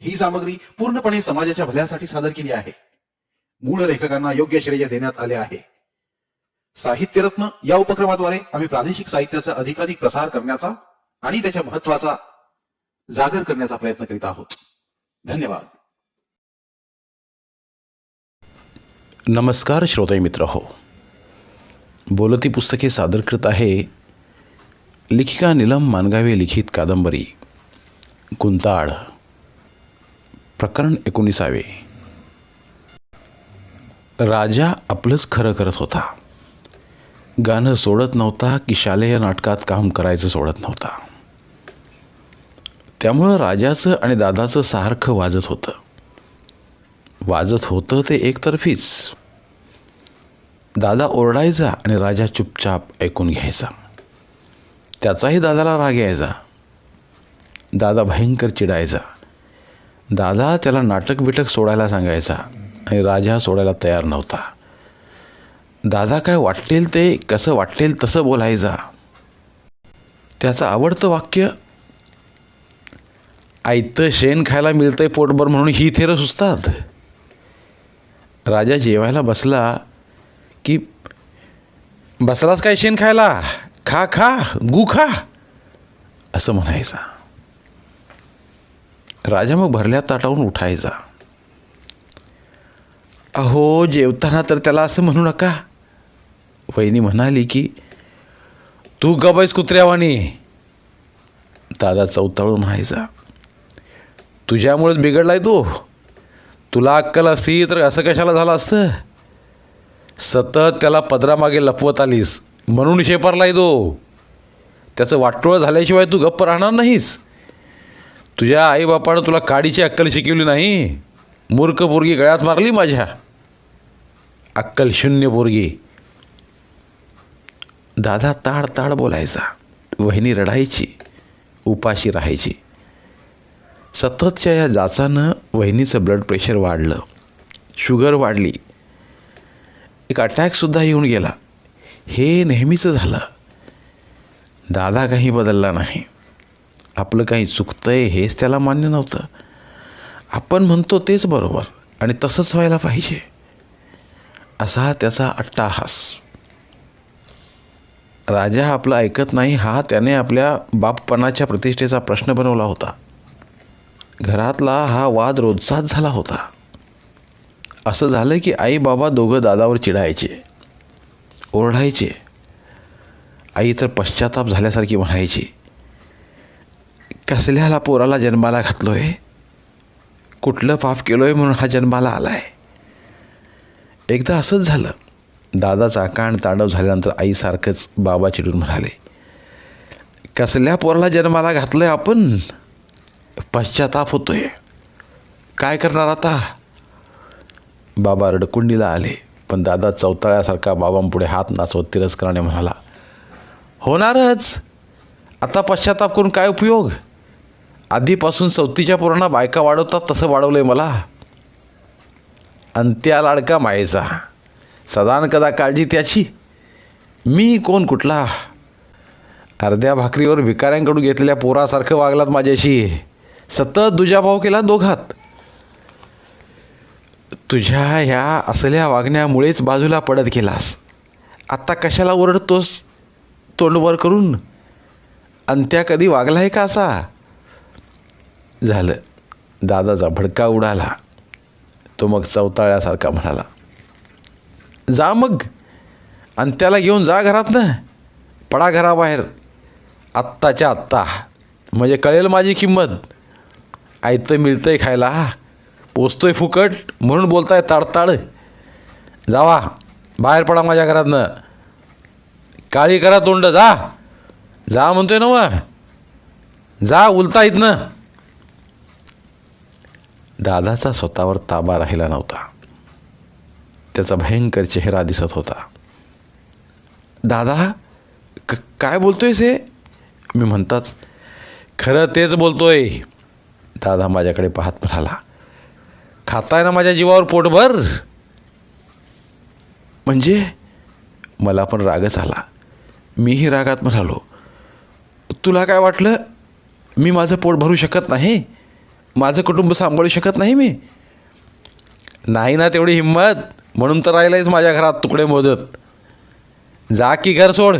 ही सामग्री पूर्णपणे समाजाच्या भल्यासाठी सादर केली आहे. मूळ लेखकांना योग्य श्रेय देण्यात आले आहे. साहित्यरत्न या उपक्रमाद्वारे आम्ही प्रादेशिक साहित्याचा अधिकाधिक प्रसार करण्याचा आणि त्याच्या महत्त्वाचा जागर करण्याचा प्रयत्न करीत आहोत. धन्यवाद. नमस्कार श्रोते मित्र हो. बोलती पुस्तके सादर करत आहे लेखिका निलम मानगावे लिखित कादंबरी गुंताळ प्रकरण एकोणीसावे. राजा आपलंच खरं करत होता. गाणं सोडत नव्हता की शालेय नाटकात काम करायचं सोडत नव्हता. त्यामुळं राजाचं आणि दादाचं सारखं वाजत होतं. वाजत होतं ते एकतर्फीच. दादा ओरडायचा आणि राजा चुपचाप ऐकून घ्यायचा. त्याचाही दादाला राग यायचा. दादा भयंकर चिडायचा. दादा त्याला नाटक बिटक सोडायला सांगायचा. आणि राजा सोडायला तयार नव्हता. दादा काय वाटेल ते कसं वाटेल तसं बोलायचा. त्याचं आवडतं वाक्य आयतं शेण खायला मिळतंय पोटभर म्हणून ही थेरं सुचतात. राजा जेवायला बसला की बसलाच काय शेण खायला? खा खा गु खा असं म्हणायचा. राजा मग भरल्या ताटावून उठायचा. अहो जेवताना तर त्याला असं म्हणू नका. वहिनी म्हणाली की तू गबाईस कुत्र्यावानी. दादा चौताळून म्हणायचा तुझ्यामुळेच बिघडलाय तू. तुला अक्कल असती तर असं कशाला झालं असतं? सतत त्याला पदरामागे लपवत आलीस म्हणून शेपारलाय तो. त्याचं वाटोळं झाल्याशिवाय तू गप्प राहणार नाहीस. तुझ्या आईबापानं तुला काडीची अक्कल शिकवली नाही? मूर्ख पोरगी गळ्यात मारली माझ्या. अक्कल शून्य पोरगी. दादा ताड ताड बोलायचा. वहिनी रडायची. उपाशी राहायची. सततच्या या जाचानं वहिनीचं ब्लड प्रेशर वाढलं. शुगर वाढली. एक अटॅकसुद्धा येऊन गेला. हे नेहमीचं झालं. दादा काही बदलला नाही. आपलं काही चुकतं आहे हेच त्याला मान्य नव्हतं. आपण म्हणतो तेच बरोबर आणि तसंच व्हायला पाहिजे. असा त्याचा अट्टाहास. राजा आपलं ऐकत नाही हा त्याने आपल्या बापपणाच्या प्रतिष्ठेचा प्रश्न बनवला होता. घरातला हा वाद रोजचाच झाला होता. असं झालं की आई बाबा दोघं दादावर चिडायचे ओरडायचे. आई तर पश्चाताप झाल्यासारखी म्हणायची कसल्याला पोराला जन्माला घातलो आहे कुठलं पाप केलो आहे म्हणून हा जन्माला आला आहे एकदा असंच झालं. दादाचा कान ताडव झाल्यानंतर आईसारखंच बाबा चिडून म्हणाले कसल्या पोराला जन्माला घातलं आहे आपण? पश्चाताप आहे काय करणार आता? बाबा रडकुंडीला आले पण दादा चौताळ्यासारखा बाबांपुढे हात नाचवत तिरस्कराने म्हणाला होणारच. आता पश्चाताप करून काय उपयोग? आधीपासून चौथीच्या पोरांना बायका वाढवतात तसं वाढवलं आहे मला अंत्या लाडका मायेचा. सदान कदा काळजी त्याची? मी कोण कुठला? अर्ध्या भाकरीवर भिकाऱ्यांकडून घेतलेल्या पोरासारखं वागलात माझ्याशी. सतत दुजाभाव केला दोघात. तुझ्या ह्या असल्या वागण्यामुळेच बाजूला पडत गेलास. आत्ता कशाला ओरडतोस तोंडवर करून? अंत्या कधी वागला आहे का असा? झालं. दादाचा भडका उडाला. तो मग चौताळ्यासारखा म्हणाला जा मग. आणि त्याला घेऊन जा घरातनं पडा घराबाहेर. आत्ताच्या आत्ता. म्हणजे कळेल माझी किंमत. आयतं आहे खायला. पोचतोय फुकट. म्हणून बोलताय ताडताड. जावा. बाहेर पडा माझ्या घरातनं काळी करा तोंड. जा. जा म्हणतोय ना मग जा उलता इथनं दादाचा स्वतःवर ताबा राहिला नव्हता. त्याचा भयंकर चेहरा दिसत होता. दादा क काय बोलतोयस हे? मी म्हणताच खरं तेच बोलतोय. दादा माझ्याकडे पाहत म्हणाला खाताय ना माझ्या जीवावर पोटभर? म्हणजे? मला पण रागच आला. मीही रागात म्हणालो तुला काय वाटलं? मी माझं पोट भरू शकत नाही? माझं कुटुंब सांभाळू शकत नाही मी. नाही ना तेवढी हिंमत. म्हणून तर राहिलायच माझ्या घरात तुकडे मोजत. जा की घर सोड.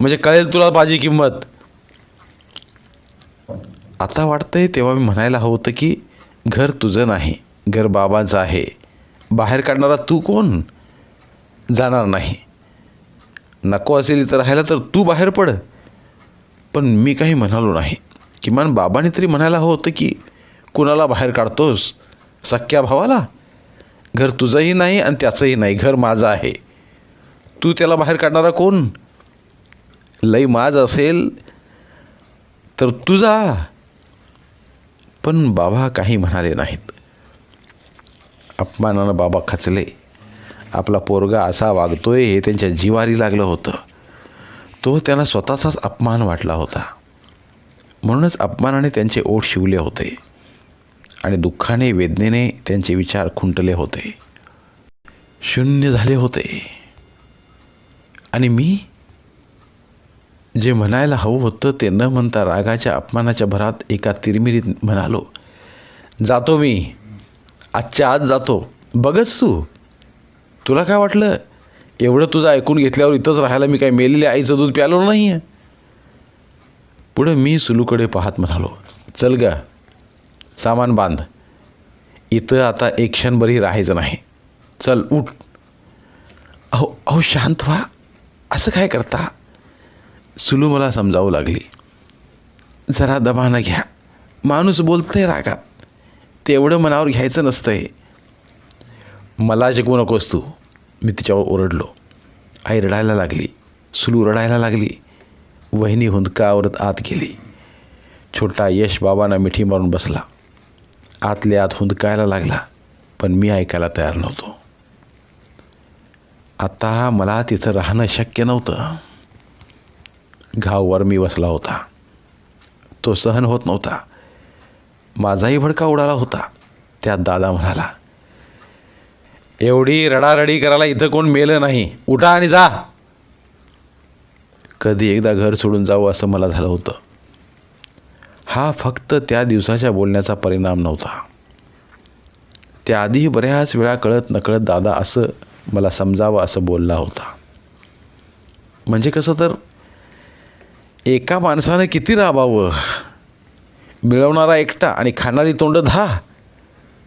म्हणजे कळेल तुला माझी किंमत. आता वाटतंय तेव्हा मी म्हणायला हवं होतं की घर तुझं नाही. घर बाबांचं आहे. बाहेर काढणारा तू कोण? जाणार नाही. नको असेल इथं राहायला तर तू बाहेर पड. पण मी काही म्हणालो नाही. किमान बाबांनी तरी म्हणायला हवं होतं की कुणाला बाहेर काढतोस? सख्या भावाला? घर तुझंही नाही आणि त्याचंही नाही. घर माझं आहे. तू त्याला बाहेर काढणारा कोण? लई माज असेल तर तुझा पण बाबा काही म्हणाले नाहीत. अपमानानं बाबा खचले. आपला पोरगा असा वागतोय हे त्यांच्या जिवारी लागलं होतं. तो त्यांना स्वतःचाच अपमान वाटला होता. म्हणूनच अपमानाने त्यांचे ओठ शिवले होते. आणि दुःखाने वेदनेने त्यांचे विचार खुंटले होते. शून्य झाले होते. आणि मी जे म्हणायला हवं होतं ते न म्हणता रागाच्या अपमानाच्या भरात एका तिरमिरीत म्हणालो जातो मी. आजच्या आज जातो. बघच तू. तुला काय वाटलं? एवढं तुझं ऐकून घेतल्यावर इथंच राहायला मी काय मेलेल्या आईचं दूध प्यालो नाही आहे पुढं मी सुलूकडे पाहत म्हणालो चल ग. सामान बांध. इथं आता एक क्षणभरही राहायचं नाही. चल उठ. अहो अहो शांत व्हा. असं काय करता? सुलू मला समजावू लागली. जरा दबानं घ्या. माणूस बोलतंय रागात. तेवढं मनावर घ्यायचं नसतंय. मला शिकवू नकोस तू. मी तिच्यावर ओरडलो. आई रडायला लागली. सुलू रडायला लागली. वहिनी हुंदकावरत आत गेली. छोटा यश बाबांना मिठी मारून बसला. आतल्या आत हुंदकायला लागला पण मी ऐकायला तयार नव्हतो. आता मला तिथं राहणं शक्य नव्हतं. घाववर मी बसला होता. तो सहन होत नव्हता. माझाही भडका उडाला होता. त्यात दादा म्हणाला एवढी रडारडी करायला इथं कोण मेलं नाही. उठा आणि जा. कधी एकदा घर सोडून जावं असं मला झालं होतं. हा फक्त त्या दिवसाच्या बोलण्याचा परिणाम नव्हता. त्याआधी बऱ्याच वेळा कळत नकळत दादा असं मला समजावं असं बोलला होता. म्हणजे कसं तर एका माणसानं किती राबावं? मिळवणारा एकटा आणि खाणारी तोंड दहा?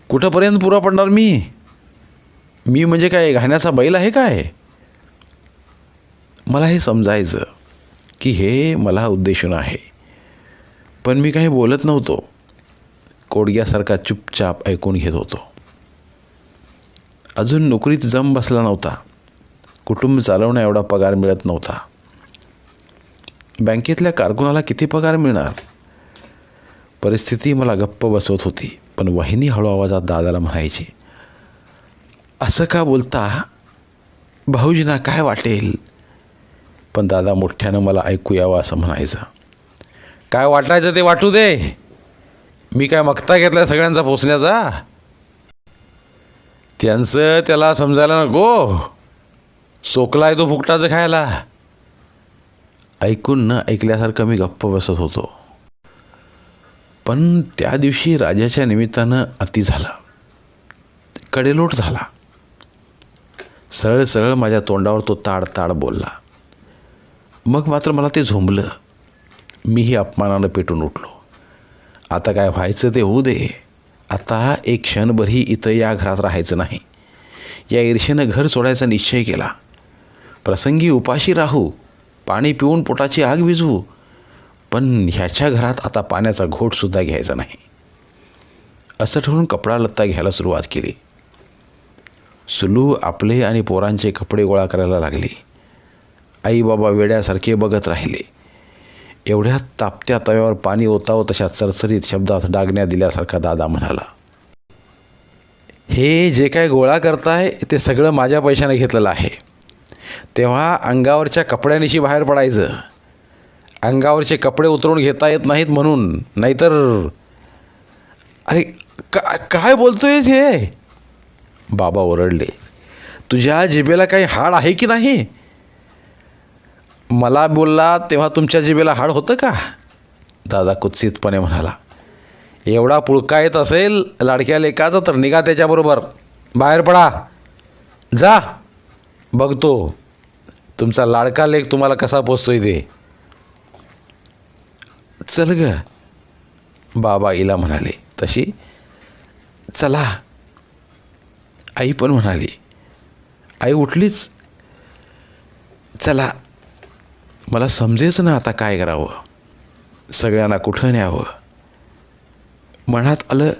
कुठंपर्यंत पुरा पडणार मी? मी म्हणजे काय घाण्याचा बैल आहे काय? मला हे समजायचं की हे मला उद्देशून आहे. पण मी काही बोलत नव्हतो. कोडग्यासारखा चुपचाप ऐकून घेत होतो. अजून नोकरीत जम बसला नव्हता. कुटुंब चालवण्या एवढा पगार मिळत नव्हता. बँकेतल्या कारकुनाला किती पगार मिळणार? परिस्थिती मला गप्प बसवत होती पण वहिनी हळू आवाजात दादाला म्हणायची असं का बोलता? भाऊजींना काय वाटेल? पण दादा मोठ्यानं मला ऐकू यावं असं म्हणायचं. काय वाटायचं ते वाटू दे. मी काय मक्ता घेतला सगळ्यांचा पोचण्याचा त्यांचं त्याला समजायला नको. सोकलाय तो फुकटाचं खायला. ऐकून न ऐकल्यासारखं मी गप्प बसत होतो. पण त्या दिवशी राजाच्या निमित्तानं अति झाला. कडेलोट झाला. सरळ सरळ माझ्या तोंडावर तो ताड ताड बोलला. मग मात्र मला ते झोंबलं. मीही अपमानानं पेटून उठलो. आता काय व्हायचं ते होऊ दे. आता एक क्षणभरही इथं या घरात राहायचं नाही. या ईर्षेनं घर सोडायचा निश्चय केला. प्रसंगी उपाशी राहू पाणी पिऊन पोटाची आग विझवू पण ह्याच्या घरात आता पाण्याचा घोटसुद्धा घ्यायचा नाही. असं ठरून कपडा लत्ता घ्यायला सुरुवात केली. सुलू आपले आणि पोरांचे कपडे गोळा करायला लागले. आई बाबा वेड्यासारखे बघत राहिले. एवढ्या तापत्या तव्यावर पाणी ओतावं तशा चरचरीत शब्दात डागण्या दिल्यासारखा दादा म्हणाला हे जे काय गोळा करताय ते सगळं माझ्या पैशाने घेतलेलं आहे. तेव्हा अंगावरच्या कपड्यानिशी बाहेर पडायचं. अंगावरचे कपडे उतरून घेता येत नाहीत म्हणून. नाहीतर अरे का काय बोलतोयस हे? बाबा ओरडले तुझ्या जिभेला काही हाड आहे की नाही? मला बोलला तेव्हा तुमच्या जिबेला हाड होतं का? दादा कुत्सितपणे म्हणाला एवढा पुळका येत असेल लाडक्या लेकाचा तर निघा त्याच्याबरोबर. बाहेर पडा. जा. बघतो तुमचा लाडका लेख तुम्हाला कसा पोचतोय ते. चल ग. बाबा आईला म्हणाले तशी? चला. आई पण म्हणाली आई उठलीच. चला. मला समजेच ना आता काय करावं. सगळ्यांना कुठं न्यावं. मनात आलं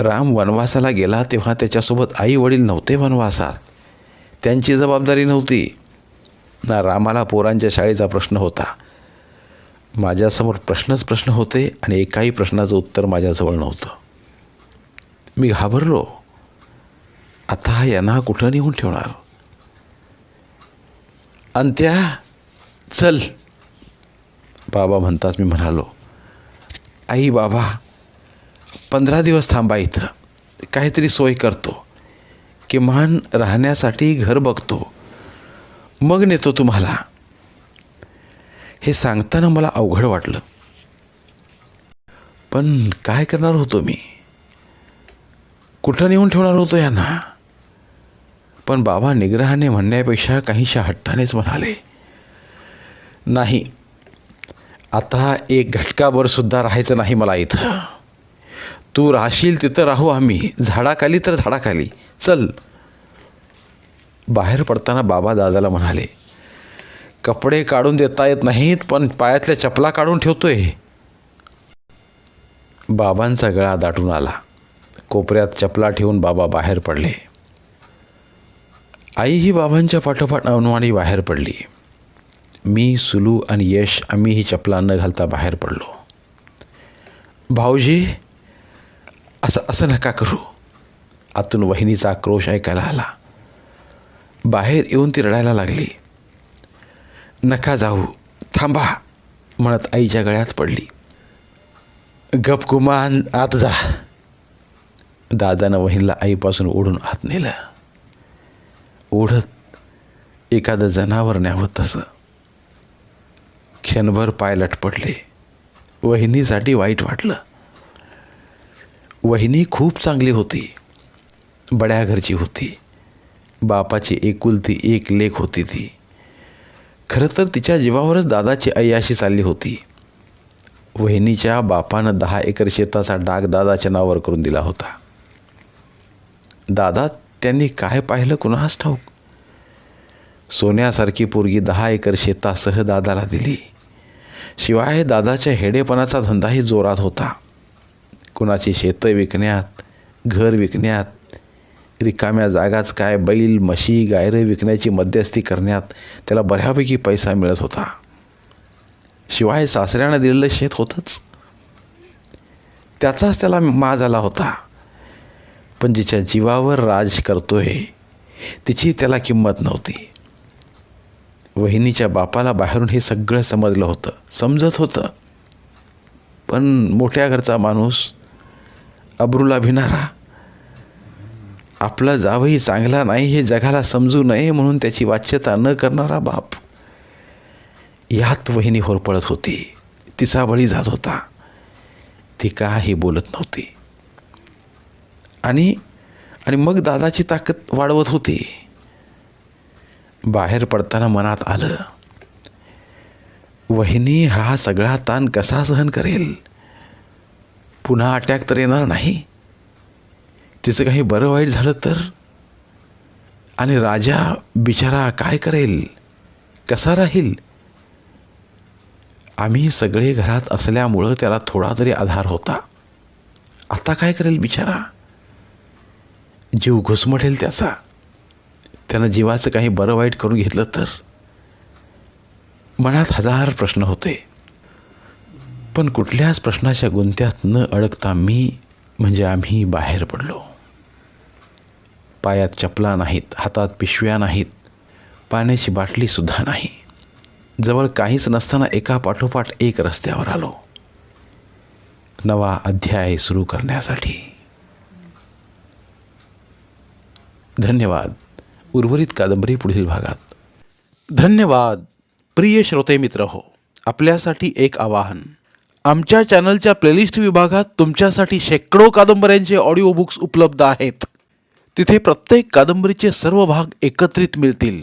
राम वनवासाला गेला तेव्हा त्याच्यासोबत आई वडील नव्हते वनवासात. त्यांची जबाबदारी नव्हती. ना रामाला पोरांच्या शाळेचा प्रश्न होता. माझ्यासमोर प्रश्नच प्रश्न होते आणि एकाही प्रश्नाचं उत्तर माझ्याजवळ नव्हतं. मी घाबरलो. आता यांना कुठं नेऊन ठेवणार? अंत्या! चल. बाबा म्हणताच मी म्हणालो आई बाबा पंधरा दिवस थांबा इथं. काहीतरी सोय करतो. किमान राहण्यासाठी घर बघतो. मग नेतो तुम्हाला. हे सांगताना मला अवघड वाटलं. पण काय करणार होतो मी? कुठं नेऊन ठेवणार होतो यांना? पण बाबा निग्रहाने म्हणण्यापेक्षा काहीशा हट्टानेच म्हणाले नाही. आता एक घटकाभरसुद्धा राहायचं नाही मला इथं. तू राहशील तिथं राहू आम्ही. झाडाखाली तर झाडाखाली. चल. बाहेर पडताना बाबा दादाला म्हणाले कपडे काढून देता येत नाहीत पण पायातल्या चपला काढून ठेवतोय. बाबांचा गळा दाटून आला. कोपऱ्यात चपला ठेवून बाबा बाहेर पडले. आई ही बाबांच्या पाठोपाठ अनुमानी बाहेर पडली. मी सुलू आणि यश आम्ही ही चपला न घालता बाहेर पडलो. भाऊजी असं असं नका करू. आतून वहिनीचा आक्रोश ऐकायला आला. बाहेर येऊन ती रडायला लागली. नका जाऊ थांबा म्हणत आईच्या गळ्यात पडली. गपकुमान आत जा. दादानं वहिनीला आईपासून ओढून आत नेलं. ओढत एखादं जनावर न्यावं तसं. क्षणभर पाय लटपटले. वहिनीसाठी वाईट वाटलं. वहिनी खूप चांगली होती. बड्या घरची होती. बापाची एकुलती एक लेख होती ती. खरं तर तिच्या जीवावरच दादाची अय्याशी चालली होती. वहिनीच्या बापानं दहा एकर शेताचा डाग दादाच्या नावावर करून दिला होता. दादा त्यांनी काय पाहिलं कुणास ठाऊक? सोन्यासारखी पोरगी दहा एकर शेतासह दादाला दिली. शिवाय दादाच्या हेडेपणाचा धंदाही जोरात होता. कुणाची शेतं विकण्यात घर विकण्यात रिकाम्या जागाच काय बैल म्हशी गायरं विकण्याची मध्यस्थी करण्यात त्याला बऱ्यापैकी पैसा मिळत होता. शिवाय सासऱ्यानं दिलेलं शेत होतंच. त्याचाच त्याला माज आला होता. पण जिच्या जीवावर राज करतोय तिची त्याला किंमत नव्हती. वहिनीच्या बापाला बाहेरून हे सगळं समजलं होतं. समजत होतं. पण मोठ्या घरचा माणूस अब्रूला भिनारा आपला जावही चांगला नाही हे जगाला समजू नये म्हणून त्याची वाच्यता न करणारा बाप. यात वहिनी होरपळत होती. तिचा बळी जात होता. ती काही बोलत नव्हती. आणि आणि मग दादाची ताकद वाढवत होती. बाहेर पडताना मनात आलं वहिनी हा सगळा ताण कसा सहन करेल? पुन्हा अटॅक तर येणार नाही. तिचं काही बरं वाईट झालं तर? आणि राजा बिचारा काय करेल? कसा राहील? आम्ही सगळे घरात असल्यामुळं त्याला थोडा तरी आधार होता. आता काय करेल बिचारा? जीव घुसमटेल त्याचा. त्यानं जीवाचं काही बरं वाईट करून घेतलं तर? मनात हजार प्रश्न होते. पण कुठल्याच प्रश्नाच्या गुंत्यात न अडकता मी म्हणजे आम्ही बाहेर पडलो. पायात चपला नाहीत हातात पिशव्या नाहीत पाण्याची बाटलीसुद्धा नाही. जवळ काहीच नसताना एका पाठोपाठ एक रस्त्यावर आलो. नवा अध्याय सुरू करण्यासाठी. धन्यवाद. उर्वरित कादंबरी पुढील भागात. धन्यवाद. प्रिय श्रोते मित्र हो आपल्यासाठी एक आवाहन. आमच्या चॅनलच्या प्लेलिस्ट विभागात तुमच्यासाठी शेकडो कादंबऱ्यांचे ऑडिओ बुक्स उपलब्ध आहेत. तिथे प्रत्येक कादंबरीचे सर्व भाग एकत्रित मिळतील.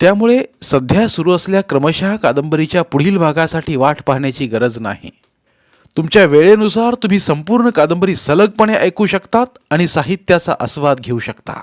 त्यामुळे सध्या सुरू असल्या क्रमशः कादंबरीच्या पुढील भागासाठी वाट पाहण्याची गरज नाही. तुमच्या वेळेनुसार तुम्ही संपूर्ण कादंबरी सलगपणे ऐकू शकतात आणि साहित्याचा आस्वाद घेऊ शकता.